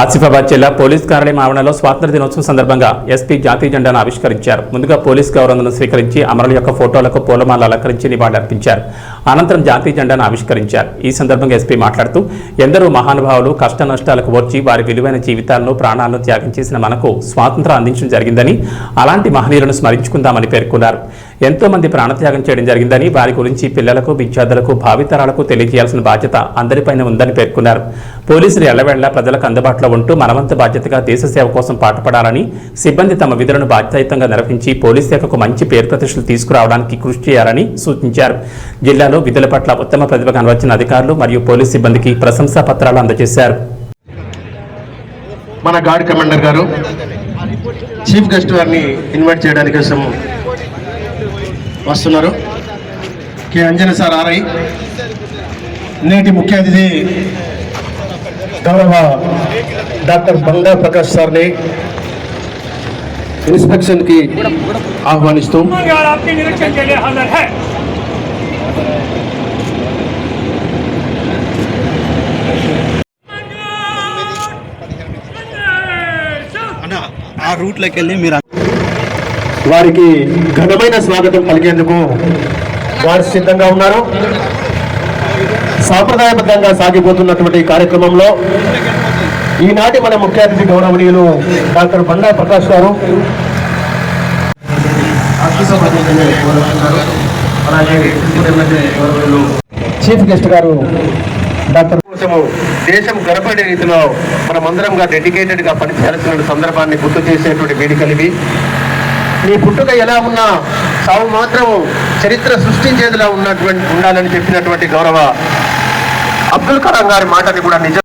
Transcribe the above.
ఆసిఫాబాద్ జిల్లా పోలీస్ కార్యాలయం ఆవరణలో స్వాతంత్ర దినోత్సవం సందర్భంగా ఎస్పీ జాతీయ జెండాను ఆవిష్కరించారు. ముందుగా పోలీస్ గౌరవను స్వీకరించి అమరుల యొక్క ఫోటోలకు పూలమాల అలంకరించి నివాళులర్పించారు. అనంతరం జాతీయ జెండాను ఆవిష్కరించారు. ఈ సందర్భంగా ఎస్పీ మాట్లాడుతూ ఎందరో మహానుభావులు కష్ట నష్టాలకు ఓర్చి వారి విలువైన జీవితాలను ప్రాణాలను త్యాగం చేసిన మనకు స్వాతంత్రం అందించడం జరిగిందని అలాంటి మహనీయులను స్మరించుకుందామని పేర్కొన్నారు. ఎంతో మంది ప్రాణత్యాగం చేయడం జరిగిందని వారి గురించి పిల్లలకు విద్యార్థులకు భావితరాలకు తెలియజేయాల్సిన బాధ్యత అందరిపైన ఉందని పేర్కొన్నారు. పోలీసులు ఎల్లవేళ్ళా ప్రజలకు అందుబాటులో ఉంటూ మనవంత బాధ్యతగా దేశ సేవ కోసం పాటుపడాలని సిబ్బంది తమ విధులను బాధ్యతాయుతంగా నిర్వహించి పోలీస్ శాఖకు మంచి పేరు ప్రతిష్టలు తీసుకురావడానికి కృషి చేయాలని సూచించారు. జిల్లాలో విధుల పట్ల ఉత్తమ ప్రతిభ కనవచ్చిన అధికారులు మరియు పోలీస్ సిబ్బందికి ప్రశంసా పత్రాలు అందజేశారు. మన గార్డ్ కమాండర్ గారు చీఫ్ గెస్ట్ వారిని ఇన్వైట్ చేయడానికి కోసం వస్తున్నారు. కె. Anjana sir RI. నేటి ముఖ్య అతిథి గౌరవ డాక్టర్ బంగా ప్రకాష్ సార్ని ఇన్స్పెక్షన్కి ఆహ్వానిస్తూ ఆ రూట్లోకి వెళ్ళి మీరు వారికి ఘనమైన స్వాగతం పలికేందుకు వారు సిద్ధంగా ఉన్నారు. సాంప్రదాయబద్ధంగా సాగిపోతున్నటువంటి కార్యక్రమంలో ఈనాటి మన ముఖ్య అతిథి గౌరవనీయులు డాక్టర్ బండా ప్రకాష్ గారు చీఫ్ గెస్ట్ గారు డాక్టర్ కోసము దేశం గర్భడి రీతిలో మనమందరంగా డెడికేటెడ్గా పనిచేయాల్సిన సందర్భాన్ని గుర్తు చేసేటువంటి వేదికలు ఇవి నీ పుట్టుక ఎలా ఉన్నా సావు మాత్రం చరిత్ర సృష్టించేదిలా ఉన్నటువంటి ఉండాలని చెప్పినటువంటి గౌరవ అబ్దుల్ కలాం గారి మాటని కూడా నిజం